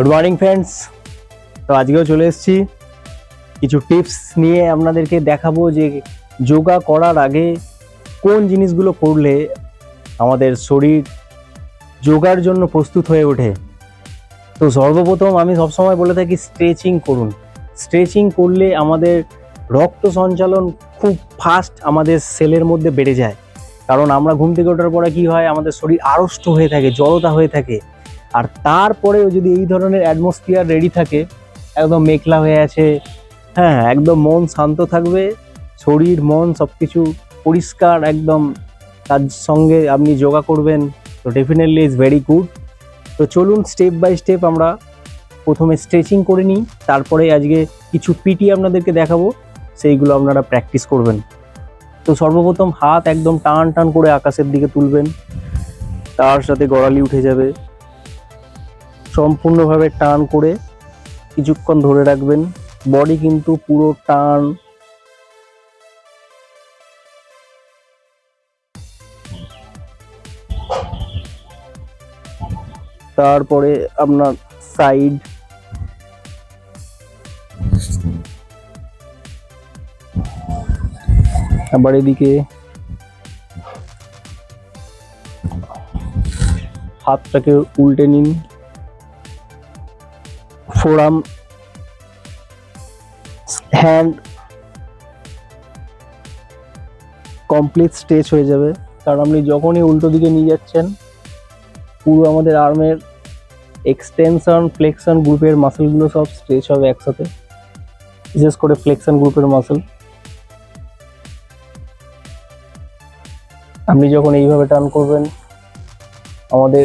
Good morning friends তো আজকেও চলে এসেছি। কিছু টিপস নিয়ে আপনাদেরকে দেখাবো যে যোগা করার আগে কোন জিনিসগুলো করলে আমাদের শরীর যোগার জন্য প্রস্তুত হয়ে ওঠে। তো সর্বপ্রথম আমি সবসময় বলে থাকি স্ট্রেচিং করুন। স্ট্রেচিং করলে আমাদের রক্ত সঞ্চালন খুব ফাস্ট আমাদের সেলের মধ্যে বেড়ে যায়। কারণ আমরা ঘুম থেকে ওঠার পরে কি হয়? আমাদের শরীর আড়ষ্ট হয়ে থাকে, জড়তা হয়ে থাকে। আর তারপরেও যদি এই ধরনের অ্যাটমসফিয়ার রেডি থাকে, একদম মেঘলা হয়ে আছে হ্যাঁ একদম মন শান্ত থাকবে, শরীর, মন সব কিছু পরিষ্কার, একদম তার সঙ্গে আপনি যোগা করবেন, তো ডেফিনেটলি ইজ ভেরি গুড তো চলুন স্টেপ বাই স্টেপ আমরা প্রথমে স্ট্রেচিং করে নিই, তারপরে আজকে কিছু পিটি আপনাদেরকে দেখাবো, সেইগুলো আপনারা প্র্যাকটিস করবেন। তো সর্বপ্রথম হাত একদম টান টান করে আকাশের দিকে তুলবেন, তার সাথে গড়ালি উঠে যাবে। সম্পূর্ণভাবে টান করে কিছুক্ষণ ধরে রাখবেন। বডি কিন্তু পুরো টান। তারপরে আপনার সাইড আবার এদিকে হাতটাকে উল্টে নিন। ফোরাম হ্যান্ড কমপ্লিট স্ট্রেচ হয়ে যাবে। কারণ আপনি যখনই উল্টো দিকে নিয়ে যাচ্ছেন, পুরো আমাদের আর্মের এক্সটেনশন ফ্লেকশন গ্রুপের মাসেলগুলো সব স্ট্রেচ হবে একসাথে। বিশেষ করে ফ্লেকশন গ্রুপের মাসেল আপনি যখন এইভাবে টার্ন করবেন, আমাদের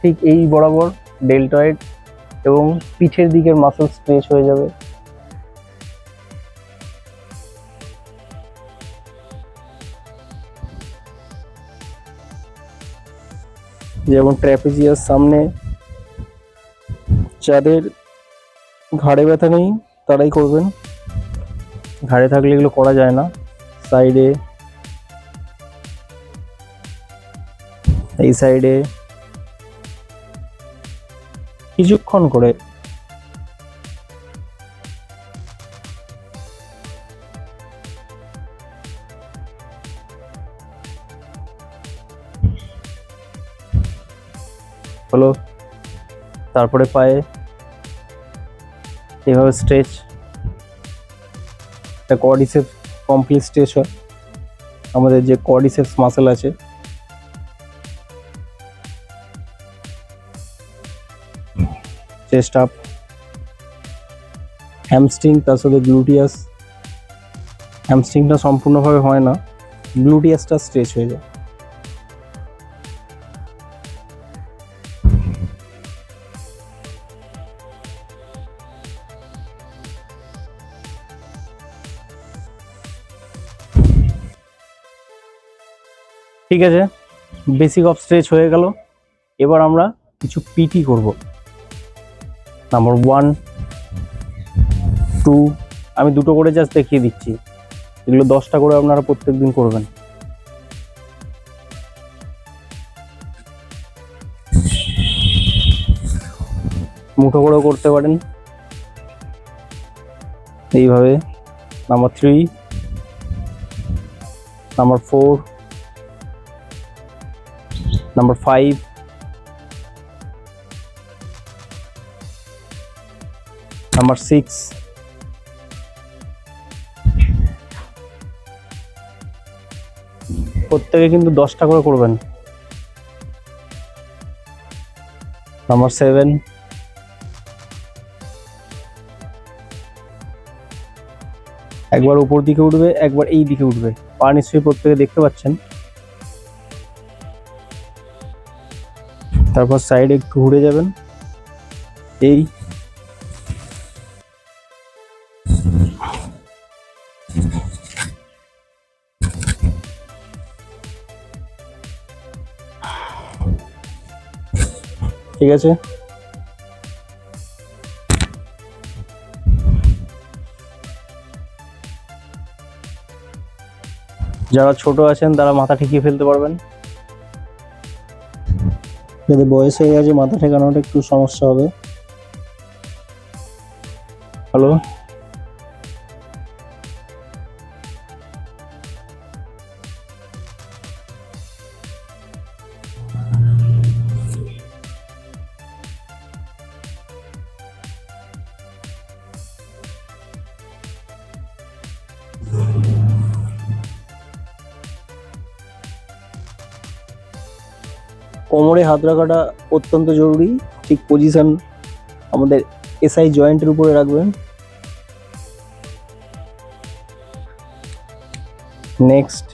ঠিক এই বরাবর ডেল্টয়েড এবং পিঠের দিকের মাসেল স্ট্রেচ হয়ে যাবে। যেমন ট্র্যাপিজিয়াস সামনে, যাদের ঘাড়ে ব্যথা নেই তারাই করবেন। ঘাড়ে থাকলে এগুলো করা যায় না সাইডে এই সাইডে কিছুক্ষণ করে হলো, তারপরে পায়ে এভাবে স্ট্রেচ একটা কডিসেপস কমপ্লিট স্ট্রেচ হয়। আমাদের যে কডিসেপস মাসেল আছে চেস্ট আপ হ্যামস্ট্রিং তার সাথে গ্লুটিয়াস হ্যামস্ট্রিংটা সম্পূর্ণভাবে হয় না গ্লুটিয়াসটা স্ট্রেচ হয়ে যায়। ঠিক আছে? বেসিক অফ স্ট্রেচ হয়ে গেল। এবার আমরা কিছু পিটি করব। নাম্বার ওয়ান টু আমি দুটো করে জাস্ট দেখিয়ে দিচ্ছি। এগুলো দশটা করে আপনারা প্রত্যেক দিন করবেন। মুঠো করেও করতে পারেন। এইভাবে। Number three number four number five number six প্রত্যেকে কিন্তু দশটা করে করবেন। নাম্বার সেভেন একবার উপর দিকে উঠবে, একবার এই দিকে উঠবে। পা নিশ্চয়ই প্রত্যেকে দেখতে পাচ্ছেন। তারপর সাইডে একটু ঘুরে যাবেন। এই ঠিক আছে? যারা ছোট আছেন তারা মাথা ঠেকিয়ে ফেলতে পারবেন। যদি বয়স হয়ে গেছে মাথা ঠেকানোটা একটু সমস্যা হবে। হ্যালো কোমরে হাত রাখাটা অত্যন্ত জরুরি। ঠিক পজিশন আমাদের এসআই জয়েন্টের উপরে রাখবেন। নেক্সট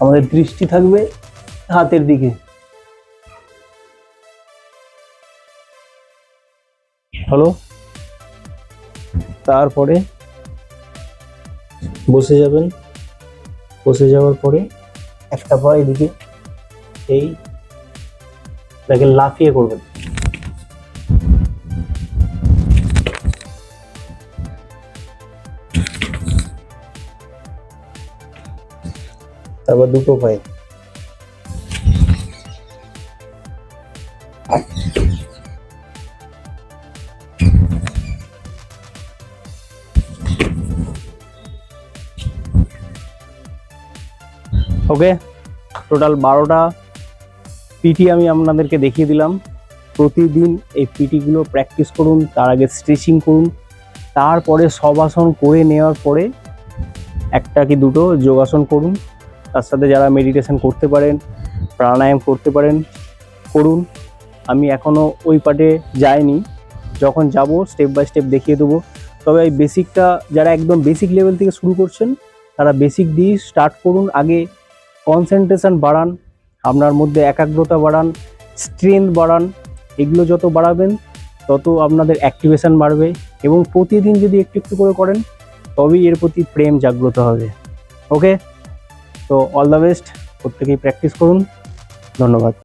আমাদের দৃষ্টি থাকবে হাতের দিকে। হলো তারপরে বসে যাবেন। বসে যাওয়ার পরে একটা পা এদিকে এই তাকে লাফিয়ে করবেন। তারপর দুটো পায়ে। ওকে টোটাল বারোটা। পিটি আমি আপনাদেরকে দেখিয়ে দিলাম। প্রতিদিন এই পিটিগুলো প্র্যাকটিস করুন, তার আগে স্ট্রেচিং করুন, তারপরে সব আসন করে নেওয়ার পরে একটা কি দুটো যোগাসন করুন। তার সাথে যারা মেডিটেশন করতে পারেন, প্রাণায়াম করতে পারেন, করুন। আমি এখনও ওই পার্টে যাইনি। যখন যাব স্টেপ বাই স্টেপ দেখিয়ে দেবো। তবে এই বেসিকটা যারা একদম বেসিক লেভেল থেকে শুরু করছেন, তারা বেসিক দিয়ে স্টার্ট করুন। আগে কনসেন্ট্রেশন বাড়ান আপনার মধ্যে একাগ্রতা বাড়ান স্ট্রেংথ বাড়ান, এগুলো যত বাড়াবেন, তত আপনাদের অ্যাক্টিভেশান বাড়বে এবং প্রতিদিন যদি একটু একটু করে করেন, তবেই এর প্রতি প্রেম জাগ্রত হবে। ওকে তো অল দ্য বেস্ট প্রত্যেকেই প্র্যাকটিস করুন। ধন্যবাদ।